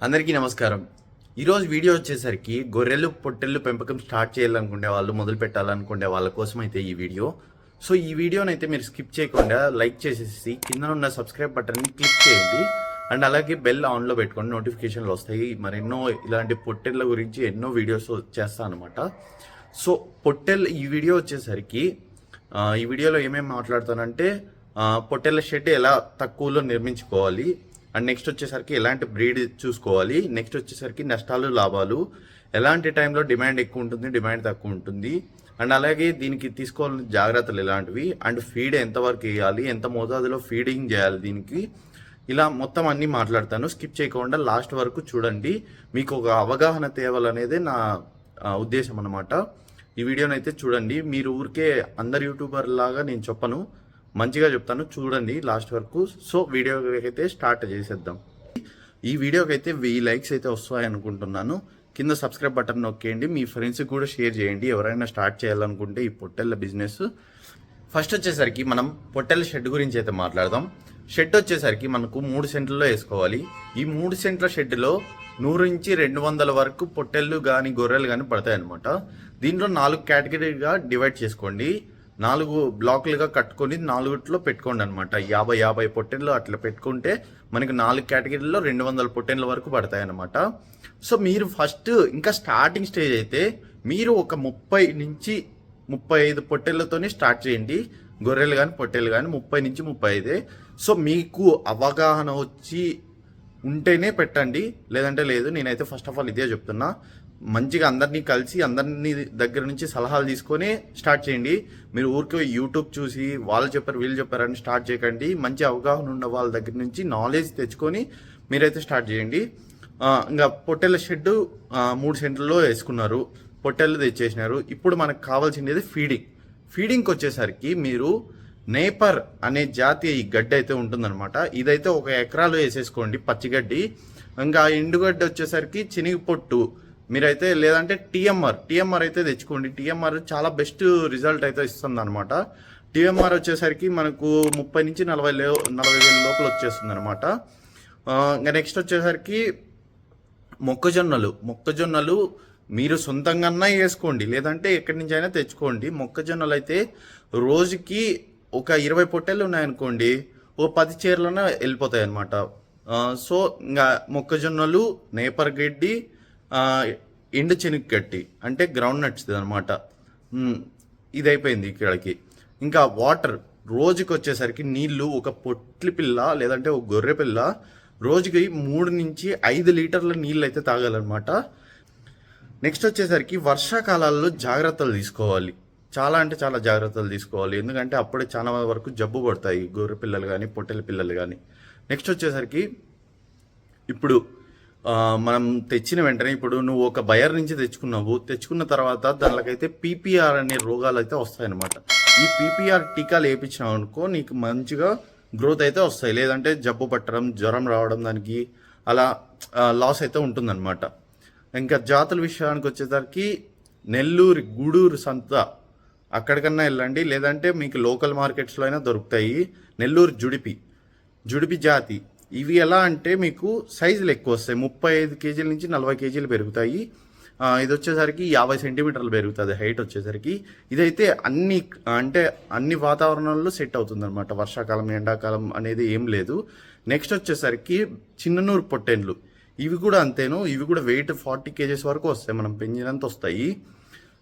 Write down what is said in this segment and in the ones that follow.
అందరికీ నమస్కారం. ఈరోజు వీడియో వచ్చేసరికి గొర్రెలు పొట్టెళ్ళు పెంపకం స్టార్ట్ చేయాలనుకునే వాళ్ళు మొదలు పెట్టాలనుకునే వాళ్ళ కోసం అయితే ఈ వీడియో. సో ఈ వీడియోని అయితే మీరు స్కిప్ చేయకుండా లైక్ చేసేసి కింద ఉన్న సబ్స్క్రైబ్ బటన్ని క్లిక్ చేయండి. అండ్ అలాగే బెల్ ఆన్లో పెట్టుకోండి నోటిఫికేషన్లు వస్తాయి. మరెన్నో ఇలాంటి పొట్టెళ్ళ గురించి ఎన్నో వీడియోస్ చేస్తాను అనమాట సో పొట్టెల్ ఈ వీడియో వచ్చేసరికి ఈ వీడియోలో ఏమేమి మాట్లాడతానంటే పొట్టెళ్ళ షెడ్ ఎలా తక్కువలో నిర్మించుకోవాలి అండ్ నెక్స్ట్ వచ్చేసరికి ఎలాంటి బ్రీడ్ చూసుకోవాలి? నెక్స్ట్ వచ్చేసరికి నష్టాలు లాభాలు. ఎలాంటి టైంలో డిమాండ్ ఎక్కువ ఉంటుంది డిమాండ్ తక్కువ ఉంటుంది? అండ్ అలాగే దీనికి తీసుకోవాల్సిన జాగ్రత్తలు ఎలాంటివి? అండ్ ఫీడ్ ఎంతవరకు వేయాలి? ఎంత మోతాదులో ఫీడింగ్ చేయాలి దీనికి? ఇలా మొత్తం అన్నీ మాట్లాడతాను. స్కిప్ చేయకుండా లాస్ట్ వరకు చూడండి. మీకు ఒక అవగాహన తేవాలనేదే నా ఉద్దేశం అనమాట ఈ వీడియోనైతే అయితే చూడండి. మీరు ఊరికే అందరు యూట్యూబర్ లాగా నేను చెప్పను. మంచిగా చెప్తాను చూడండి లాస్ట్ వరకు. సో వీడియోకైతే అయితే స్టార్ట్ చేసేద్దాం. ఈ వీడియోకి అయితే వెయ్యి లైక్స్ అయితే వస్తాయి అనుకుంటున్నాను. కింద సబ్స్క్రైబ్ బటన్ నొక్కేయండి మీ ఫ్రెండ్స్కి కూడా షేర్ చేయండి. ఎవరైనా స్టార్ట్ చేయాలనుకుంటే ఈ పొట్టెళ్ళ బిజినెస్. ఫస్ట్ వచ్చేసరికి మనం పొట్టెల షెడ్ గురించి అయితే మాట్లాడదాం. షెడ్ వచ్చేసరికి మనకు మూడు సెంట్లలో వేసుకోవాలి. ఈ మూడు సెంట్ల షెడ్లో నూరు నుంచి రెండు వందల వరకు పొట్టెళ్ళు కానీ గొర్రెలు కానీ పడతాయి అనమాట దీంట్లో నాలుగు కేటగిరీగా డివైడ్ చేసుకోండి. నాలుగు బ్లాకులుగా కట్టుకొని నాలుగుట్లో పెట్టుకోండి అనమాట యాభై యాభై పొట్టెన్లు అట్లా పెట్టుకుంటే మనకి నాలుగు కేటగిరీలో రెండు వందల పొట్టెన్ల వరకు పడతాయి అనమాట సో మీరు ఫస్ట్ ఇంకా స్టార్టింగ్ స్టేజ్ అయితే మీరు ఒక ముప్పై నుంచి ముప్పై ఐదు పొట్టెళ్ళతోనే స్టార్ట్ చేయండి. గొర్రెలు కానీ పొట్టెలు కానీ ముప్పై నుంచి ముప్పై ఐదే. సో మీకు అవగాహన వచ్చి ఉంటేనే పెట్టండి. లేదంటే లేదు నేనైతే ఫస్ట్ ఆఫ్ ఆల్ ఇదే చెప్తున్నా. మంచిగా అందరినీ కలిసి అందరినీ దగ్గర నుంచి సలహాలు తీసుకొని స్టార్ట్ చేయండి. మీరు ఊరికే యూట్యూబ్ చూసి వాళ్ళు చెప్పారు వీళ్ళు చెప్పారని స్టార్ట్ చేయకండి. మంచి అవగాహన ఉన్న వాళ్ళ దగ్గర నుంచి నాలెడ్జ్ తెచ్చుకొని మీరైతే స్టార్ట్ చేయండి. ఇంకా పొట్టెల షెడ్ మూడు సెంట్లలో వేసుకున్నారు. పొట్టెలు తెచ్చేసినారు. ఇప్పుడు మనకు కావాల్సింది ఫీడింగ్ ఫీడింగ్కి వచ్చేసరికి మీరు నేపర్ అనే జాతి ఈ గడ్డి అయితే ఉంటుందన్నమాట. ఇదైతే ఒక ఎకరాలు వేసేసుకోండి పచ్చిగడ్డి. ఇంకా ఎండుగడ్డి వచ్చేసరికి చినిగి పొట్టు మీరైతే లేదంటే టీఎంఆర్ టీఎంఆర్ అయితే తెచ్చుకోండి. టీఎంఆర్ చాలా బెస్ట్ రిజల్ట్ అయితే ఇస్తుంది అనమాట టీఎంఆర్ వచ్చేసరికి మనకు ముప్పై నుంచి నలభై లే నలభై వేల లోపల వచ్చేస్తుంది అనమాట ఇంకా నెక్స్ట్ వచ్చేసరికి మొక్కజొన్నలు. మొక్కజొన్నలు మీరు సొంతంగా వేసుకోండి. లేదంటే ఎక్కడి నుంచి అయినా తెచ్చుకోండి. మొక్కజొన్నలు అయితే రోజుకి ఒక ఇరవై పొట్టెలు ఉన్నాయనుకోండి ఓ పది చీరలన వెళ్ళిపోతాయి అనమాట సో ఇంకా మొక్కజొన్నలు నేపర్ గడ్డి ఎండు చెనిగడ్డి అంటే గ్రౌండ్ నట్స్ అనమాట ఇది అయిపోయింది ఇక్కడికి. ఇంకా వాటర్ రోజుకి వచ్చేసరికి నీళ్ళు ఒక పొట్లి పిల్ల లేదంటే ఒక గొర్రె పిల్ల రోజుకి మూడు నుంచి ఐదు లీటర్ల నీళ్ళు అయితే తాగాలన్నమాట. నెక్స్ట్ వచ్చేసరికి వర్షాకాలాల్లో జాగ్రత్తలు తీసుకోవాలి. చాలా అంటే చాలా జాగ్రత్తలు తీసుకోవాలి. ఎందుకంటే అప్పుడే చాలా వరకు జబ్బు పడతాయి గొర్రె పిల్లలు కానీ పొట్టెల పిల్లలు కానీ నెక్స్ట్ వచ్చేసరికి ఇప్పుడు మనం తెచ్చిన వెంటనే ఇప్పుడు నువ్వు ఒక బయర్ నుంచి తెచ్చుకున్నావు తెచ్చుకున్న తర్వాత దానికైతే పీపీఆర్ అనే రోగాలు అయితే వస్తాయన్నమాట. ఈ పీపీఆర్ టీకాలు వేయించినావు అనుకో నీకు మంచిగా గ్రోత్ అయితే వస్తాయి. లేదంటే జబ్బు పట్టడం జ్వరం రావడం దానికి అలా లాస్ అయితే ఉంటుందన్నమాట. ఇంకా జాతుల విషయానికి వచ్చేసరికి నెల్లూరు గూడూరు సంత అక్కడికన్నా వెళ్ళండి. లేదంటే మీకు లోకల్ మార్కెట్స్లో అయినా దొరుకుతాయి. నెల్లూరు జుడిపి జుడిపి జాతి. ఇవి ఎలా అంటే మీకు సైజులు ఎక్కువ వస్తాయి. ముప్పై ఐదు కేజీల నుంచి నలభై కేజీలు పెరుగుతాయి. ఇది వచ్చేసరికి యాభై సెంటీమీటర్లు పెరుగుతుంది. హైట్ వచ్చేసరికి ఇదైతే అన్ని అంటే అన్ని వాతావరణాల్లో సెట్ అవుతుంది అనమాట వర్షాకాలం ఎండాకాలం అనేది ఏం లేదు. నెక్స్ట్ వచ్చేసరికి చిన్ననూరు పొట్టెన్లు. ఇవి కూడా అంతేను. ఇవి కూడా వెయిట్ ఫార్టీ కేజెస్ వరకు వస్తాయి. మనం పెంచినంత వస్తాయి.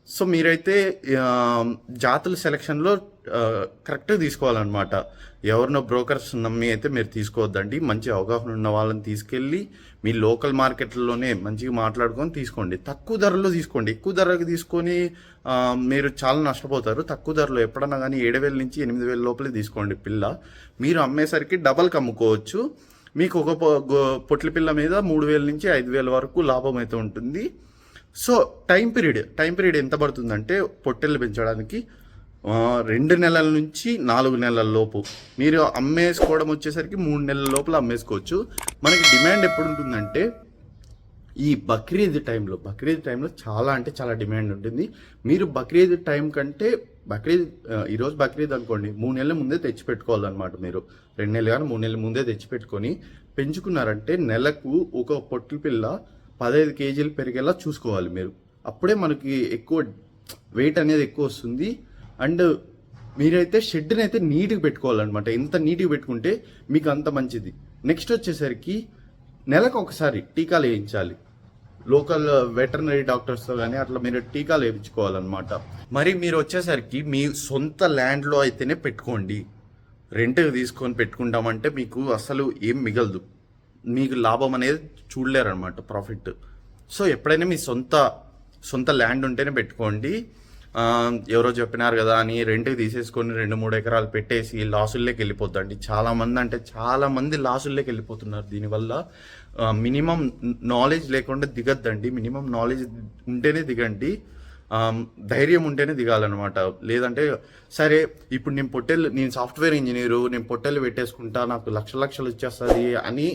సో మీరైతే జాతుల సెలక్షన్లో కరెక్ట్గా తీసుకోవాలన్నమాట. ఎవరినో బ్రోకర్స్ నమ్మి అయితే మీరు తీసుకోవద్దండి. మంచి అవగాహన ఉన్న వాళ్ళని తీసుకెళ్ళి మీ లోకల్ మార్కెట్లోనే మంచిగా మాట్లాడుకొని తీసుకోండి. తక్కువ ధరలో తీసుకోండి. ఎక్కువ ధరకు తీసుకొని మీరు చాలా నష్టపోతారు. తక్కువ ధరలో ఎప్పుడన్నా కానీ ఏడు వేల నుంచి ఎనిమిది వేల లోపలే తీసుకోండి పిల్ల. మీరు అమ్మేసరికి డబల్కి అమ్ముకోవచ్చు మీకు ఒక పొ- పొట్ల పిల్ల మీద మూడు వేల నుంచి ఐదు వేల వరకు లాభం అయితే ఉంటుంది. So time period time period ఎంత పడుతుందంటే పొట్టెలు పెంచడానికి రెండు నెలల నుంచి నాలుగు నెలల లోపు. మీరు అమ్మేసుకోవడం వచ్చేసరికి మూడు నెలల లోపల అమ్మేసుకోవచ్చు. మనకి డిమాండ్ ఎప్పుడు ఉంటుందంటే ఈ బక్రీద్ టైంలో బక్రీద్ టైంలో చాలా అంటే చాలా డిమాండ్ ఉంటుంది. మీరు బక్రీద్ టైం కంటే బక్రీద్ ఈరోజు బక్రీద్ అనుకోండి మూడు నెలల ముందే తెచ్చిపెట్టుకోవాలన్నమాట మీరు. రెండు నెలలు కానీ మూడు నెలల ముందే తెచ్చిపెట్టుకొని పెంచుకున్నారంటే నెలకు ఒక పొట్టు పిల్ల పదహైదు కేజీలు పెరిగేలా చూసుకోవాలి మీరు. అప్పుడే మనకి ఎక్కువ వెయిట్ అనేది ఎక్కువ వస్తుంది. అండ్ మీరైతే షెడ్ని అయితే నీట్గా పెట్టుకోవాలన్నమాట. ఎంత నీట్గా పెట్టుకుంటే మీకు అంత మంచిది. నెక్స్ట్ వచ్చేసరికి నెలకు ఒకసారి టీకాలు వేయించాలి. లోకల్ వెటర్నరీ డాక్టర్స్తో కానీ అట్లా మీరు టీకాలు వేయించుకోవాలన్నమాట. మరి మీరు వచ్చేసరికి మీ సొంత ల్యాండ్లో అయితేనే పెట్టుకోండి. రెంట్ తీసుకొని పెట్టుకుంటామంటే మీకు అసలు ఏం మిగలదు. మీకు లాభం అనేది చూడలేరు అనమాట ప్రాఫిట్. సో ఎప్పుడైనా మీ సొంత సొంత ల్యాండ్ ఉంటేనే పెట్టుకోండి. ఎవరో చెప్పినారు కదా అని రెంట్కి తీసేసుకొని రెండు మూడు ఎకరాలు పెట్టేసి లాసుల్లోకి వెళ్ళిపోద్దండి. చాలా మంది అంటే చాలామంది లాసుల్లోకి వెళ్ళిపోతున్నారు. దీనివల్ల మినిమం నాలెడ్జ్ లేకుండా దిగద్దండి. మినిమం నాలెడ్జ్ ఉంటేనే దిగండి. ధైర్యం ఉంటేనే దిగాలన్నమాట. లేదంటే సరే ఇప్పుడు నేను పొట్టెలు నేను సాఫ్ట్వేర్ ఇంజనీరు నేను పొట్టెలు పెట్టేసుకుంటా నాకు లక్ష లక్షలు వచ్చేస్తుంది అని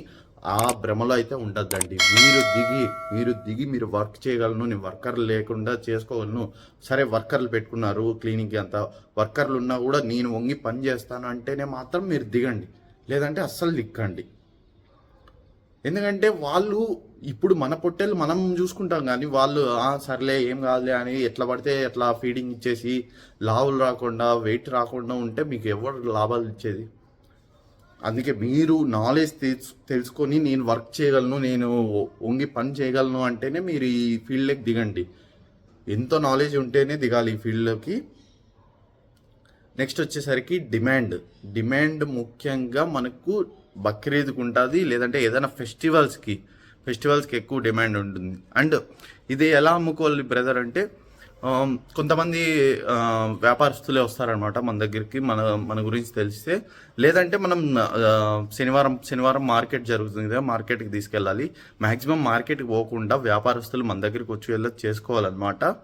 ఆ భ్రమలో అయితే ఉండద్దండి. మీరు దిగి మీరు దిగి మీరు వర్క్ చేయగలను నేను వర్కర్లు లేకుండా చేసుకోగలను. సరే వర్కర్లు పెట్టుకున్నారు క్లీనింగ్కి అంత. వర్కర్లు ఉన్నా కూడా నేను వంగి పని చేస్తాను అంటేనే మాత్రం మీరు దిగండి. లేదంటే అస్సలు దిక్కండి. ఎందుకంటే వాళ్ళు ఇప్పుడు మన పొట్టేలు మనం చూసుకుంటాం కానీ వాళ్ళు సర్లే ఏం కాదులే అని ఎట్లా పడితే ఎట్లా ఫీడింగ్ ఇచ్చేసి లావులు రాకుండా వెయిట్ రాకుండా ఉంటే మీకు ఎవరు లాభాలు ఇచ్చేది? అందుకే మీరు నాలెడ్జ్ తెలుసుకొని నేను వర్క్ చేయగలను నేను వంగి పని చేయగలను అంటేనే మీరు ఈ ఫీల్డ్లోకి దిగండి. ఎంతో నాలెడ్జ్ ఉంటేనే దిగాలి ఈ ఫీల్డ్లోకి. నెక్స్ట్ వచ్చేసరికి డిమాండ్ డిమాండ్ ముఖ్యంగా మనకు బక్రీద్కి ఉంటుంది లేదంటే ఏదైనా ఫెస్టివల్స్కి ఫెస్టివల్స్కి ఎక్కువ డిమాండ్ ఉంటుంది. అండ్ ఇది ఎలా అమ్ముకోవాలి బ్రదర్ అంటే కొంతమంది వ్యాపారస్తులే వస్తారనమాట మన దగ్గరికి. మన మన గురించి తెలిస్తే. లేదంటే మనం శనివారం శనివారం మార్కెట్ జరుగుతుంది కదా మార్కెట్కి తీసుకెళ్ళాలి. మ్యాక్సిమం మార్కెట్కి పోకుండా వ్యాపారస్తులు మన దగ్గరికి వచ్చి వెళ్ళి చేసుకోవాలన్నమాట.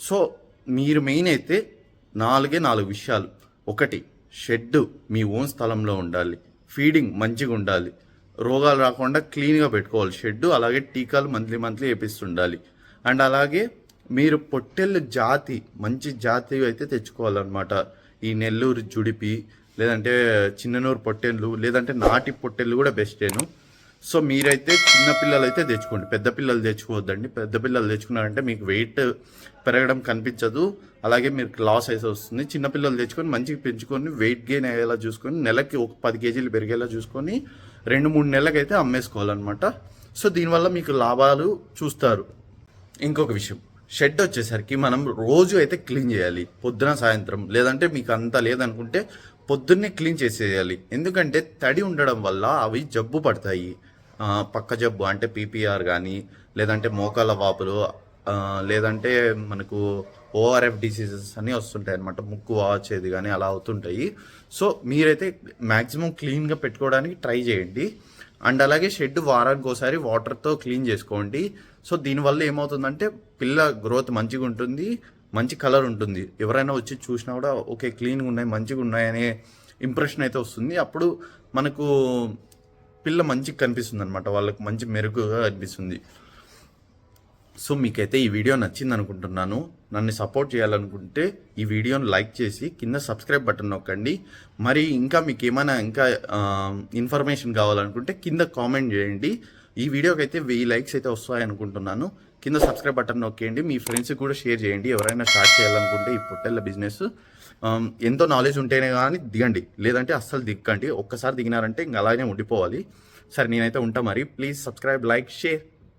సో మీరు మెయిన్ అయితే నాలుగే నాలుగు విషయాలు. ఒకటి షెడ్ మీ ఓన్ స్థలంలో ఉండాలి. ఫీడింగ్ మంచిగా ఉండాలి. రోగాలు రాకుండా క్లీన్గా పెట్టుకోవాలి. షెడ్ అలాగే టీకాలు మంత్లీ మంత్లీ వేపిస్తుండాలి. అండ్ అలాగే మీరు పొట్టెళ్ళు జాతి మంచి జాతి అయితే తెచ్చుకోవాలన్నమాట. ఈ నెల్లూరు జుడిపి లేదంటే చిన్ననూరు పొట్టెళ్ళు లేదంటే నాటి పొట్టెళ్ళు కూడా బెస్టేను సో మీరైతే చిన్న పిల్లలు అయితే తెచ్చుకోండి. పెద్ద పిల్లలు తెచ్చుకోవద్దండి. పెద్ద పిల్లలు తెచ్చుకున్నారంటే మీకు వెయిట్ పెరగడం కనిపించదు. అలాగే మీకు లాస్ అయితే వస్తుంది. చిన్న పిల్లలు తెచ్చుకొని మంచిగా పెంచుకొని వెయిట్ గెయిన్ అయ్యేలా చూసుకొని నెలకి ఒక పది కేజీలు పెరిగేలా చూసుకొని రెండు మూడు నెలలకైతే అమ్మేసుకోవాలన్నమాట. సో దీనివల్ల మీకు లాభాలు చూస్తారు. ఇంకొక విషయం. షెడ్ వచ్చేసరికి మనం రోజు అయితే క్లీన్ చేయాలి పొద్దున సాయంత్రం. లేదంటే మీకు అంత లేదనుకుంటే పొద్దున్నే క్లీన్ చేసేయాలి. ఎందుకంటే తడి ఉండడం వల్ల అవి జబ్బు పడతాయి. పక్క జబ్బు అంటే పీపీఆర్ కానీ లేదంటే మోకాల వాపులు లేదంటే మనకు ఓఆర్ఎఫ్ డిసీజెస్ అన్నీ వస్తుంటాయి అనమాట ముక్కు వాచేది కానీ అలా అవుతుంటాయి. సో మీరైతే మ్యాక్సిమం క్లీన్గా పెట్టుకోవడానికి ట్రై చేయండి. అండ్ అలాగే షెడ్ వారానికి ఒకసారి వాటర్తో క్లీన్ చేసుకోండి. సో దీనివల్ల ఏమవుతుందంటే పిల్ల గ్రోత్ మంచిగా ఉంటుంది మంచి కలర్ ఉంటుంది. ఎవరైనా వచ్చి చూసినా కూడా ఓకే క్లీన్గా ఉన్నాయి మంచిగా ఉన్నాయి అనే ఇంప్రెషన్ అయితే వస్తుంది. అప్పుడు మనకు పిల్ల మంచిగా కనిపిస్తుంది అనమాట వాళ్ళకు మంచి మెరుగుగా అనిపిస్తుంది. సో మీకైతే ఈ వీడియో నచ్చింది అనుకుంటున్నాను నన్ను సపోర్ట్ చేయాలనుకుంటే ఈ వీడియోని లైక్ చేసి కింద సబ్స్క్రైబ్ బటన్ నొక్కండి. మరి ఇంకా మీకు ఏమైనా ఇంకా ఇన్ఫర్మేషన్ కావాలనుకుంటే కింద కామెంట్ చేయండి. ఈ వీడియోకి అయితే వెయ్యి లైక్స్ అయితే వస్తాయి అనుకుంటున్నాను కింద సబ్స్క్రైబ్ బటన్ నొక్కేయండి. మీ ఫ్రెండ్స్కి కూడా షేర్ చేయండి. ఎవరైనా స్టార్ట్ చేయాలనుకుంటే ఈ పొట్టెళ్ళ బిజినెస్ ఎంతో నాలెడ్జ్ ఉంటేనే కానీ దిగండి. లేదంటే అస్సలు దిగండి. ఒక్కసారి దిగినారంటే ఇంకా అలానే ఉండిపోవాలి. సరే నేనైతే ఉంటా మరి. Please subscribe like share